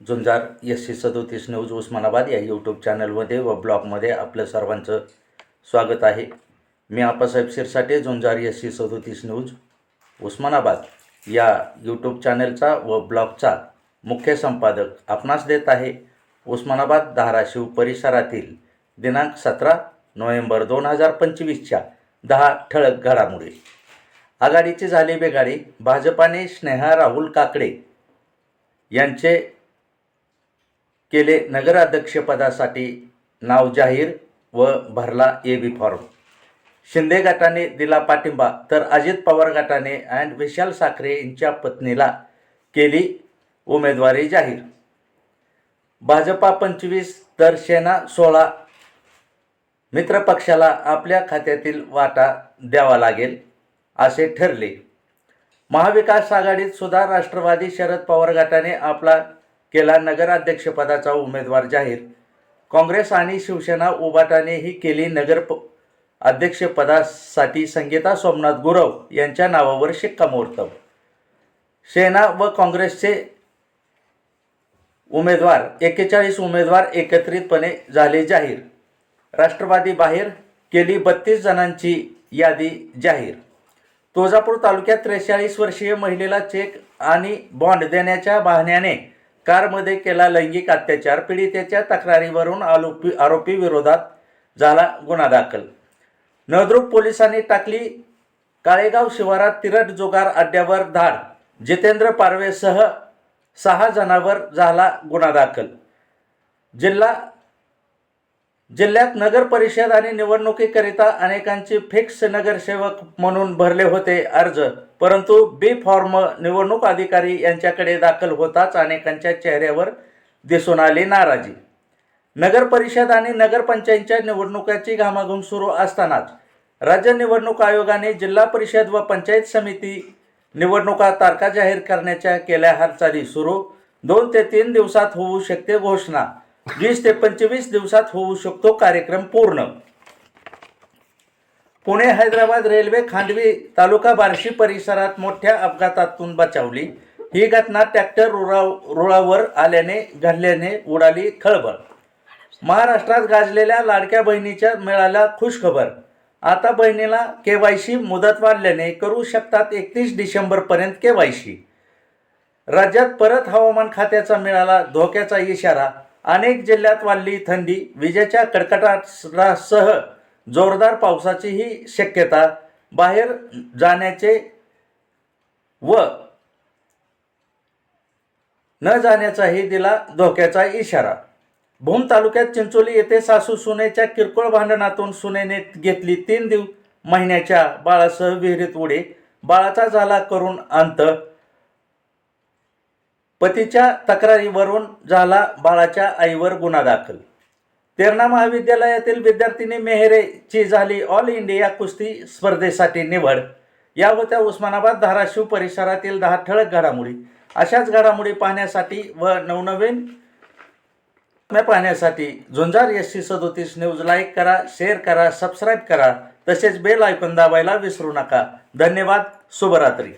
झुंजार S C सदोतीस news Osmanabad या YouTube चॅनलमध्ये व ब्लॉगमध्ये आपलं सर्वांचं स्वागत आहे. मी आपासाहेब शिरसाटे झुंजार एस सी सदोतीस न्यूज उस्मानाबाद या यूट्यूब चॅनलचा व ब्लॉगचा मुख्य संपादक आपणास देत आहे उस्मानाबाद धाराशिव परिसरातील दिनांक सतरा नोव्हेंबर दोन हजार पंचवीसच्या दहा ठळक घडामोडी. आघाडीची झाली बेगाडी भाजपाने स्नेहा राहुल काकडे यांचे केले नगराध्यक्षपदासाठी नाव जाहीर व भरला ए बी फॉर्म शिंदे गटाने दिला पाठिंबा तर अजित पवार गटाने अँड विशाल साखरे यांच्या पत्नीला केली उमेदवारी जाहीर. भाजपा पंचवीस तर सेना सोळा. मित्रपक्षाला आपल्या खात्यातील वाटा द्यावा लागेल असे ठरले. महाविकास आघाडीत सुद्धा राष्ट्रवादी शरद पवार गटाने आपला केला नगराध्यक्षपदाचा उमेदवार जाहीर. काँग्रेस आणि शिवसेना उबाटानेही केली नगर प अध्यक्षपदासाठी संगीता सोमनाथ गुरव यांच्या नावावर शिक्कामोर्तब. सेना व काँग्रेसचे उमेदवार एक्केचाळीस उमेदवार एकत्रितपणे झाले जाहीर. राष्ट्रवादी बाहेर केली बत्तीस जणांची यादी जाहीर. तुळजापूर तालुक्यात त्रेचाळीस वर्षीय महिलेला चेक आणि बॉन्ड देण्याच्या बहाण्याने कारमध्ये केला लैंगिक अत्याचार पीडितेच्या तक्रारीवरून आरोपी आरोपी विरोधात झाला गुन्हा दाखल. नळदुर्ग पोलिसांनी टाकली काळेगाव शिवारात तिरट जोगार अड्ड्यावर धाड. जितेंद्र पारवेसह सहा जणांवर झाला गुन्हा दाखल. जिल्हा जिल्ह्यात नगर परिषद आणि निवडणुकीकरिता अनेकांची फिक्स नगरसेवक म्हणून भरले होते अर्ज. परंतु बी फॉर्म निवडणूक अधिकारी यांच्याकडे दाखल होताच अनेकांच्या चेहऱ्यावर दिसून आली नाराजी. नगर परिषद आणि नगरपंचायतच्या निवडणुकाची घामाघूम सुरू असतानाच राज्य निवडणूक आयोगाने जिल्हा परिषद व पंचायत समिती निवडणुका तारखा जाहीर करण्याच्या केल्या हालचाली सुरू. दोन ते तीन दिवसात होऊ शकते घोषणा. वीस ते पंचवीस दिवसात होऊ शकतो कार्यक्रम पूर्ण. पुणे हैदराबाद रेल्वे खांडवी तालुका बार्शी परिसरात मोठ्या अपघातातून बचावली. ही घटना ट्रॅक्टर रुळा रुळावर आल्याने घडल्याने उडाली खळबळ. महाराष्ट्रात गाजलेल्या लाडक्या बहिणीच्या मिळाल्या खुशखबर. आता बहिणीला केवायसी मुदत वाढल्याने करू शकतात एकतीस डिसेंबरपर्यंत केवायसी. राज्यात परत हवामान खात्याचा मिळाला धोक्याचा इशारा अनेक जिल्ह्यात वाढली थंडी विजेच्या कडकडाटासह जोरदार पावसाचीही शक्यता बाहेर जाण्याचे व न जाण्याचाही दिला धोक्याचा इशारा. भूम तालुक्यात चिंचोली येथे सासू सुनेच्या किरकोळ भांडणातून सुनेने घेतली तीन दिव महिन्याच्या बाळासह विहिरीत उडे बाळाचा झाला करून अंत पतीच्या तक्रारीवरून झाला बाळाच्या आईवर गुन्हा दाखल. तेरणा महाविद्यालयातील विद्यार्थिनी मेहरेची झाली ऑल इंडिया कुस्ती स्पर्धेसाठी निवड. या होत्या उस्मानाबाद धाराशिव परिसरातील दहा ठळक घडामोडी. अशाच घडामोडी पाहण्यासाठी व नवनवीन पाहण्यासाठी झुंजार एस सी सदोतीस न्यूज लाईक करा शेअर करा सबस्क्राईब करा. तसेच बेल आयकॉन दाबायला विसरू नका. धन्यवाद शुभरात्री.